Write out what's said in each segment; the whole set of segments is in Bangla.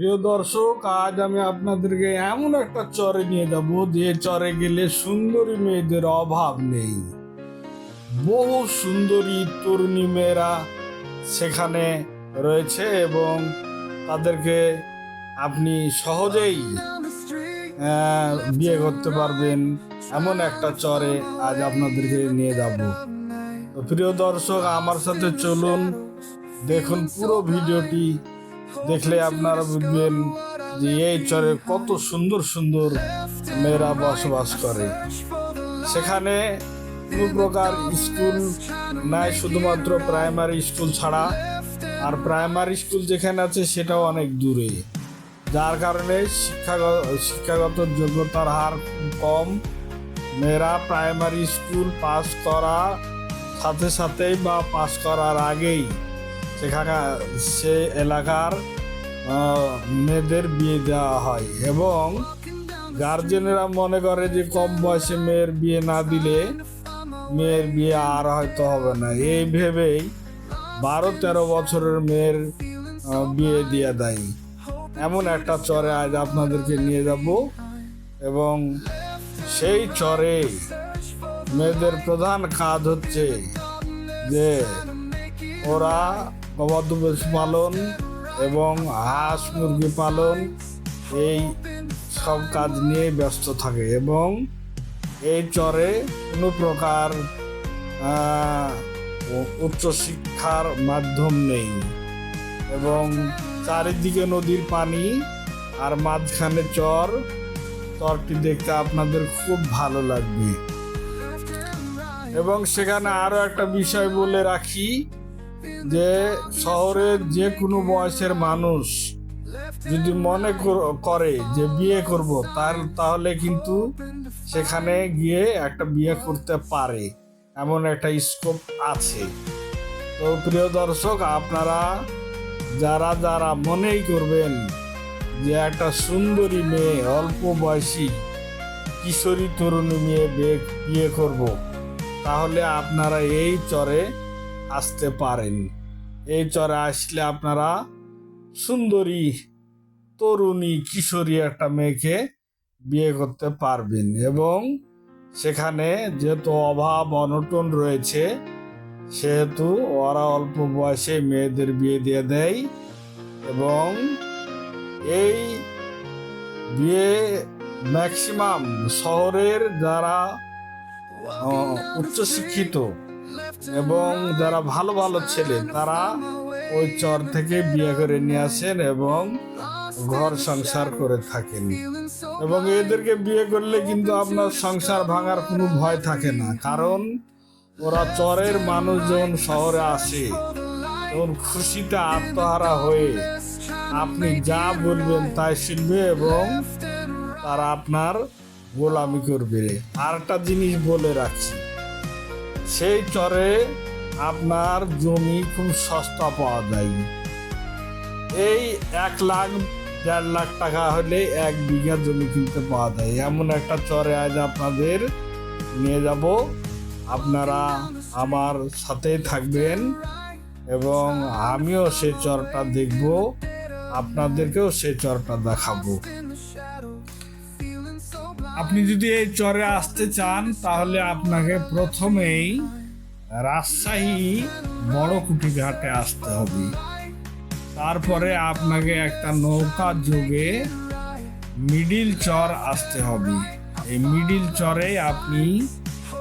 প্রিয় দর্শক, আজ আমি আপনাদেরকে এমন একটা চরে নিয়ে যাব যে চরে গেলে সুন্দরী মেয়েদের অভাব নেই। বহু সুন্দরী তরুণী মেয়েরা সেখানে রয়েছে এবং তাদেরকে আপনি সহজেই বিয়ে করতে পারবেন এমন একটা চরে আজ আপনাদেরকে নিয়ে যাব। তো প্রিয় দর্শক, আমার সাথে চলুন, দেখুন পুরো ভিডিওটি। দেখলে আপনারা বুঝবেন যে এই চরে কত সুন্দর সুন্দর মেয়েরা বসবাস করে। সেখানে কোনো প্রকার স্কুল নাই, শুধুমাত্র প্রাইমারি স্কুল ছাড়া। আর প্রাইমারি স্কুল যেখানে আছে সেটাও অনেক দূরে। যার কারণে শিক্ষাগত শিক্ষাগত যোগ্যতার হার কম। মেয়েরা প্রাইমারি স্কুল পাস করা সাথে সাথেই বা পাস করার আগেই সেখানে সে এলাকার মেয়েদের বিয়ে দেওয়া হয় এবং গার্জেনেরা মনে করে যে কম বয়সে মেয়ের বিয়ে না দিলে মেয়ের বিয়ে আর হয়তো হবে না। এই ভেবেই বারো তেরো বছরের মেয়ের বিয়ে দিয়ে দেয়। এমন একটা চরে আজ আপনাদেরকে নিয়ে যাব এবং সেই চরে মেয়েদের প্রধান কাজ হচ্ছে যে ওরা গবাদি পশু পালন এবং হাঁস মুরগি পালন এই সব কাজ নিয়ে ব্যস্ত থাকে এবং এই চরে কোনো প্রকার উচ্চশিক্ষার মাধ্যম নেই এবং চারিদিকে নদীর পানি আর মাঝখানে চর। চরটি দেখতে আপনাদের খুব ভালো লাগবে। এবং সেখানে আরও একটা বিষয় বলে রাখি যে শহরের যে কোনো বয়সের মানুষ যদি মনে কর- যে বিয়ে করব, তার তাহলে কিন্তু সেখানে গিয়ে একটা বিয়ে করতে পারে। এমন একটা স্কোপ আছে। তো প্রিয় দর্শক, আপনারা যারা যারা মনেই করবেন যে একটা সুন্দরী মেয়ে, অল্প বয়সী কিশোরী তরুণী মেয়ে বিয়ে করব, তাহলে আপনারা এই চরে আসতে পারেন। এই চরে আসলে আপনারা সুন্দরী, তরুণী, কিশোরী একটা মেয়েকে বিয়ে করতে পারবেন এবং সেখানে যেহেতু অভাব, অনটন রয়েছে, সেহেতু ওরা অল্প বয়সে মেয়েদের বিয়ে দিয়ে দেয় এবং এই বিয়ে ম্যাক্সিমাম শহরের যারা উচ্চশিক্ষিত এবং যারা ভালো ভালো ছেলে, তারা ওই চর থেকে বিয়ে করে নিয়ে আসেন এবং ঘর সংসার করে থাকেন। এবং এদেরকে বিয়ে করলে কিন্তু আপনার সংসার ভাঙার কোনো ভয় থাকে না, কারণ ওরা চরের মানুষ যখন শহরে আসে তখন খুশিতে আত্মহারা হয়ে আপনি যা বলবেন তাই শুনবে এবং তারা আপনার গোলামি করবে। আর একটা জিনিস বলে রাখছি সেই চরে আপনার জমি খুব সস্তা পাওয়া যায়। এই এক লাখ, দেড় লাখ টাকা হলে এক বিঘা জমি কিনতে পাওয়া যায়। এমন একটা চরে আজ আপনাদের নিয়ে যাব। আপনারা আমার সাথেই থাকবেন এবং আমিও সেই চরটা দেখব, আপনাদেরকেও সেই চরটা দেখাবো। আপনি যদি এই চরে আসতে চান, তাহলে আপনাকে প্রথমেই রাজশাহী বড় কুটি ঘাটে আসতে হবে। তারপরে আপনাকে একটা নৌকা যোগে মিডিল চর আসতে হবে। এই মিডিল চরে আপনি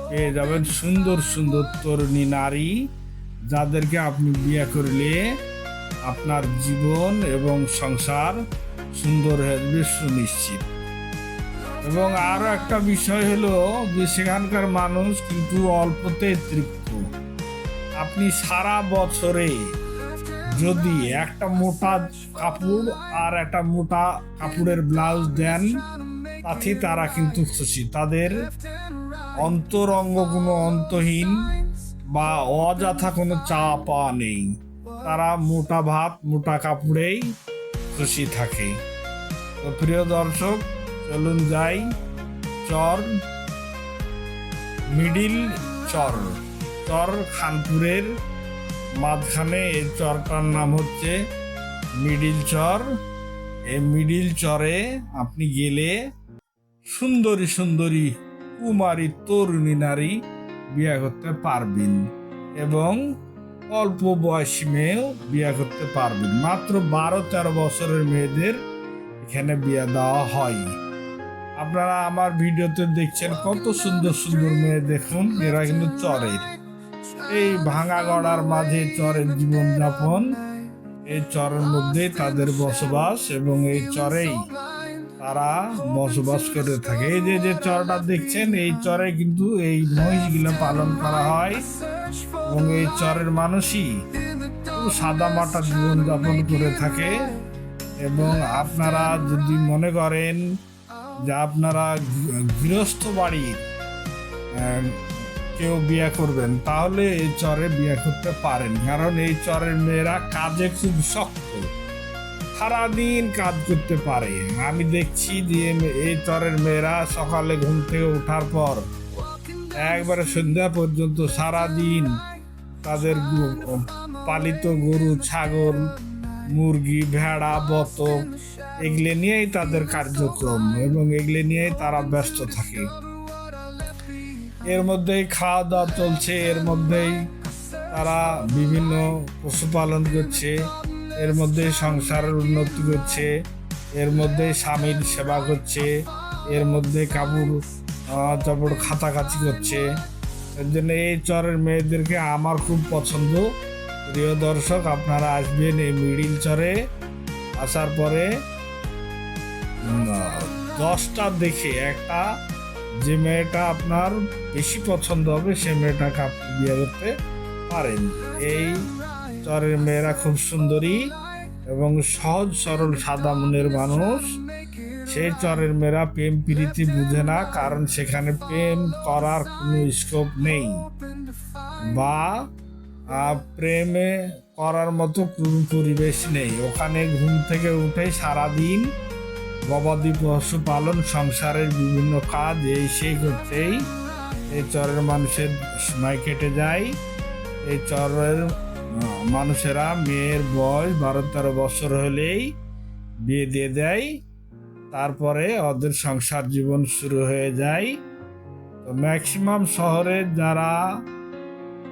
পেয়ে যাবেন সুন্দর সুন্দর তরুণী নারী, যাদেরকে আপনি বিয়ে করলে আপনার জীবন এবং সংসার সুন্দর হয়ে সুনিশ্চিত। এবং আরও একটা বিষয় হলো সেখানকার মানুষ কিন্তু অল্পতে তৃপ্ত। আপনি সারা বছরে যদি একটা মোটা কাপড় আর একটা মোটা কাপড়ের ব্লাউজ দেন তাতে তারা কিন্তু খুশি। তাদের অন্তরঙ্গ কোনো অন্তহীন বা অযথা কোনো চা পাওয়া নেই। তারা মোটা ভাত, মোটা কাপড়েই খুশি থাকে। তো প্রিয় দর্শক চলুন যাই। চর, মিডিল চর। চর খানপুরের মাঝখানে এই চরটার নাম হচ্ছে মিডিল চর। এই মিডিল চরে আপনি গেলে সুন্দরী সুন্দরী কুমারী তরুণী নারী বিয়ে করতে পারবেন এবং অল্প বয়সী মেয়েও বিয়ে করতে পারবেন। মাত্র বারো তেরো বছরের মেয়েদের এখানে বিয়ে দেওয়া হয়। আপনারা আমার ভিডিওতে দেখছেন কত সুন্দর সুন্দর মেয়ে দেখুন, এরা কিন্তু চরের। এই ভাঙা গড়ার মাঝে চরের জীবনযাপন, এই চরের মধ্যে তাদের বসবাস এবং এই চরেই তারা বসবাস করে থাকে। এই যে যে চরটা দেখছেন, এই চরে কিন্তু এই মহিষগুলো পালন করা হয় এবং এই চরের মানুষই সাদা মাটা জীবনযাপন করে থাকে। এবং আপনারা যদি মনে করেন যে আপনারা গৃহস্থ বাড়ির কেউ বিয়ে করবেন, তাহলে এই চরে বিয়ে করতে পারেন। কারণ এই চরের মেয়েরা কাজে খুব শক্ত। সারাদিন কাজ করতে পারে। আমি দেখছি যে এই চরের মেয়েরা সকালে ঘুম থেকে ওঠার পর একবারে সন্ধ্যা পর্যন্ত সারাদিন তাদের পালিত গরু, ছাগল মুরগি, ভেড়া বতক এগুলো নিয়েই তাদের কার্যক্রম এবং এগুলো নিয়েই তারা ব্যস্ত থাকে। এর মধ্যেই খাওয়া দাওয়া চলছে, এর মধ্যেই তারা বিভিন্ন পশুপালন করছে, এর মধ্যে সংসারের উন্নতি করছে, এর মধ্যে স্বামীর সেবা করছে, এর মধ্যে কাপড় তারপর খাতাকাচি করছে। এর জন্য এই চরের মেয়েদেরকে আমার খুব পছন্দ। প্রিয় দর্শক, আপনারা আসবেন এই মিডিল চরে। আসার পরে দশটা দেখে একটা, যে মেয়েটা আপনার বেশি পছন্দ হবে, সে মেয়েটাকে আপনি বিয়ে করতে পারেন। এই চরের মেয়েরা খুব সুন্দরী এবং সহজ, সরল, সাদা মনের মানুষ। সেই চরের মেয়েরা প্রেম, প্রীতি বুঝে না, কারণ সেখানে প্রেম করার কোনো স্কোপ নেই। বা প্রেমে করার মতো পরিবেশ নেই। ওখানে ঘুম থেকে উঠে সারাদিন গবাদি পশু পালন, সংসারের বিভিন্ন কাজ, এই সেই করতেই এই চরের মানুষের সময় কেটে যায়। এই চরের মানুষেরা মেয়ের বয়স বারো তেরো বছর হলেই বিয়ে দিয়ে দেয়। তারপরে ওদের সংসার জীবন শুরু হয়ে যায়। তো ম্যাক্সিমাম শহরে যারা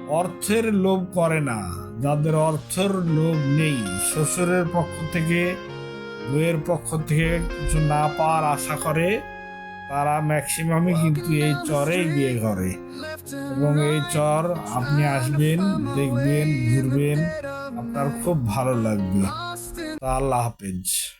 অর্থের লোভ করে না, যাদের অর্থের লোভ নেই, শ্বশুরের পক্ষ থেকে বইয়ের পক্ষ থেকে কিছু না পাওয়ার আশা করে, তারা ম্যাক্সিমামই কিন্তু এই চরেই বিয়ে করে। এবং এই চর আপনি আসবেন, দেখবেন, ঘুরবেন, আপনার খুব ভালো লাগবে। তা আল্লাহ হাফেজ।